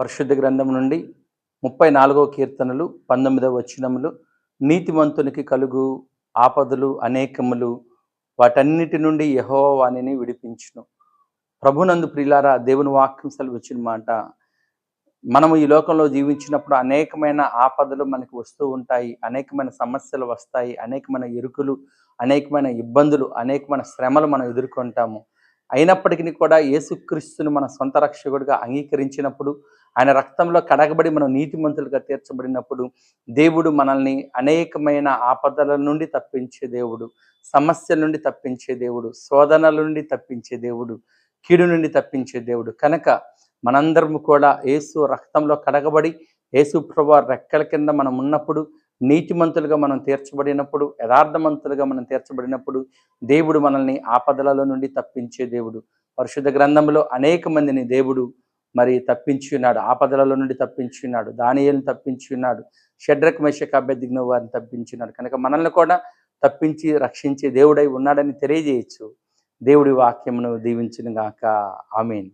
పరిశుద్ధ గ్రంథం నుండి ముప్పై నాలుగవ కీర్తనలు పంతొమ్మిదవ వచనములు నీతిమంతునికి కలుగు ఆపదలు అనేకములు వాటన్నిటి నుండి యహోవాణిని వాణిని విడిపించును. ప్రభునందు ప్రియులారా దేవుని వాక్యం సెలవిచ్చిన మాట. మనము ఈ లోకంలో జీవించినప్పుడు అనేకమైన ఆపదలు మనకు వస్తూ ఉంటాయి. అనేకమైన సమస్యలు వస్తాయి. అనేకమైన ఇరుకులు అనేకమైన ఇబ్బందులు అనేకమైన శ్రమలు మనం ఎదుర్కొంటాము. అయినప్పటికీ కూడా యేసుక్రీస్తుని మన సొంత రక్షకుడిగా అంగీకరించినప్పుడు ఆయన రక్తంలో కడగబడి మనం నీతిమంతులుగా తీర్చబడినప్పుడు దేవుడు మనల్ని అనేకమైన ఆపదల నుండి తప్పించే దేవుడు సమస్యల నుండి తప్పించే దేవుడు శోధనల నుండి తప్పించే దేవుడు కీడు నుండి తప్పించే దేవుడు. కనుక మనందరం కూడా యేసు రక్తంలో కడగబడి యేసు ప్రభు రెక్కల కింద మనం ఉన్నప్పుడు నీతిమంతులుగా మనం తీర్చబడినప్పుడు యథార్థమంతులుగా మనం తీర్చబడినప్పుడు దేవుడు మనల్ని ఆపదలలో నుండి తప్పించే దేవుడు. పరిశుద్ధ గ్రంథంలో అనేక మందిని దేవుడు మరి తప్పించి ఉన్నాడు ఆపదలలో నుండి తప్పించి ఉన్నాడు దానియల్ని తప్పించి ఉన్నాడు షడ్రక్ మెషక అభ్యర్థిగ్న వారిని తప్పించున్నాడు కనుక మనల్ని కూడా తప్పించి రక్షించే దేవుడై ఉన్నాడని తెలియజేయచ్చు. దేవుడి వాక్యమును దీవించిన గాక. ఆమెను.